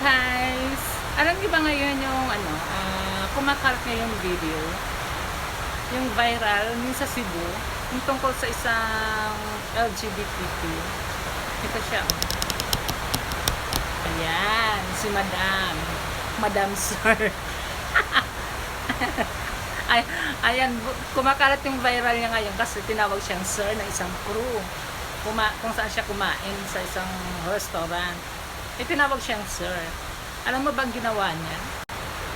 guys! Alam niyo ba ngayon yung ano, ah, kumakalat ngayon yung video, yung viral, yung sa Cebu, yung tungkol sa isang LGBTQ. Ito siya. oh. Ayan, si Madam. Madam Sir. Ay, ayan, kumakalat yung viral niya ngayon kasi tinawag siyang Sir ng isang crew. Kuma kung saan siya kumain sa isang restaurant. Eh, tinawag siyang Sir. Alam mo bang ginawa niya?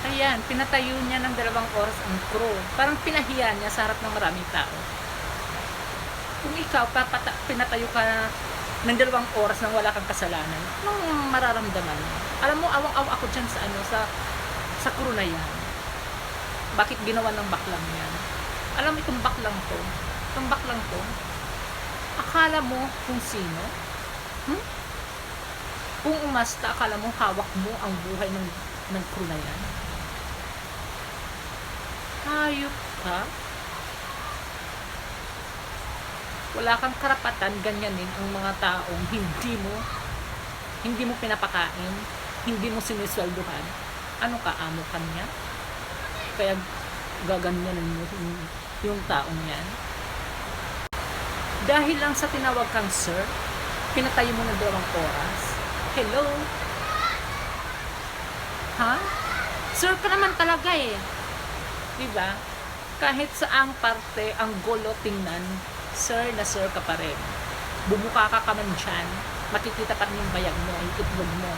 Ayan, pinatayo niya ng dalawang oras ang crew. Parang pinahiya niya sa harap ng maraming tao. Kung ikaw, papata, pinatayo ka ng dalawang oras nang wala kang kasalanan, anong mararamdaman mo? Alam mo, awang-awa ako dyan sa ano, sa, sa crew na yan. Bakit ginawa ng baklang yan? Alam mo itong baklang to, itong baklang to, akala mo kung sino? Hmm? Kung umasta, akala mo hawak mo ang buhay ng, ng crew na yan? Hayop ka? Wala kang karapatan ganyanin ang mga taong hindi mo hindi mo pinapakain, hindi mo sinisweldohan. Ano ka, amo ka niya? Kaya gaganyanin mo yung, yung taong yan. Dahil lang sa tinawag kang sir, pinatayo mo ng dalawang oras. Hello? Ha? Sir ka naman talaga eh. Diba? Kahit sa ang parte, ang gulo tingnan, sir na sir ka pa rin. Bumuka ka ka man dyan, makikita pa rin yung bayag mo, yung itlog mo.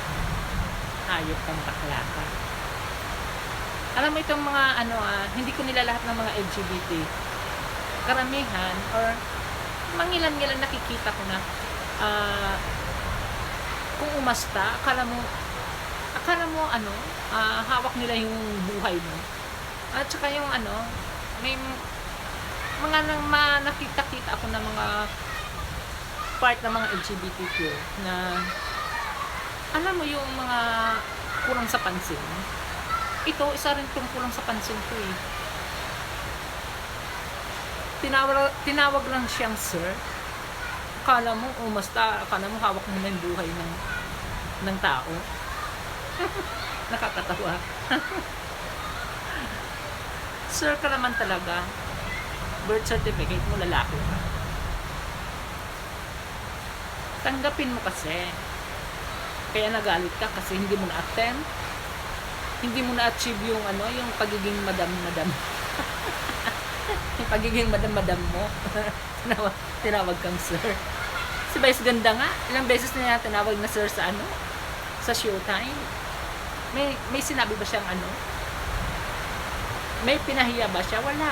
Hayop kang bakla ka. Alam mo itong mga ano ah, hindi ko nila lahat ng mga LGBT. Karamihan or mangilan-ngilan nakikita ko na ah, kung umasta, akala mo akala mo ano, ah, hawak nila yung buhay mo. At saka yung ano, may mga nang ma, nakita-kita ako ng mga part ng mga LGBTQ na alam mo yung mga kulang sa pansin. Ito, isa rin itong kulang sa pansin ko eh. Tinawag, tinawag lang siyang sir. Akala mo, umasta, akala mo hawak mo na yung buhay ng, ng tao. Nakakatawa. Sir ka naman talaga. Birth certificate mo, lalaki ka. Tanggapin mo kasi. Kaya nagalit ka kasi hindi mo na-attend. Hindi mo na-achieve yung ano, yung pagiging madam-madam. yung pagiging madam-madam mo. tinawag, tinawag kang sir. Si Vice ganda nga. Ilang beses na niya tinawag na sir sa ano? Sa showtime. May, may sinabi ba siyang ano? May pinahiya ba siya? Wala.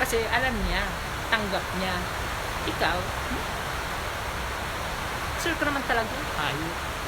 Kasi alam niya, tanggap niya. Ikaw, hmm? sir ka naman talaga. Ayos.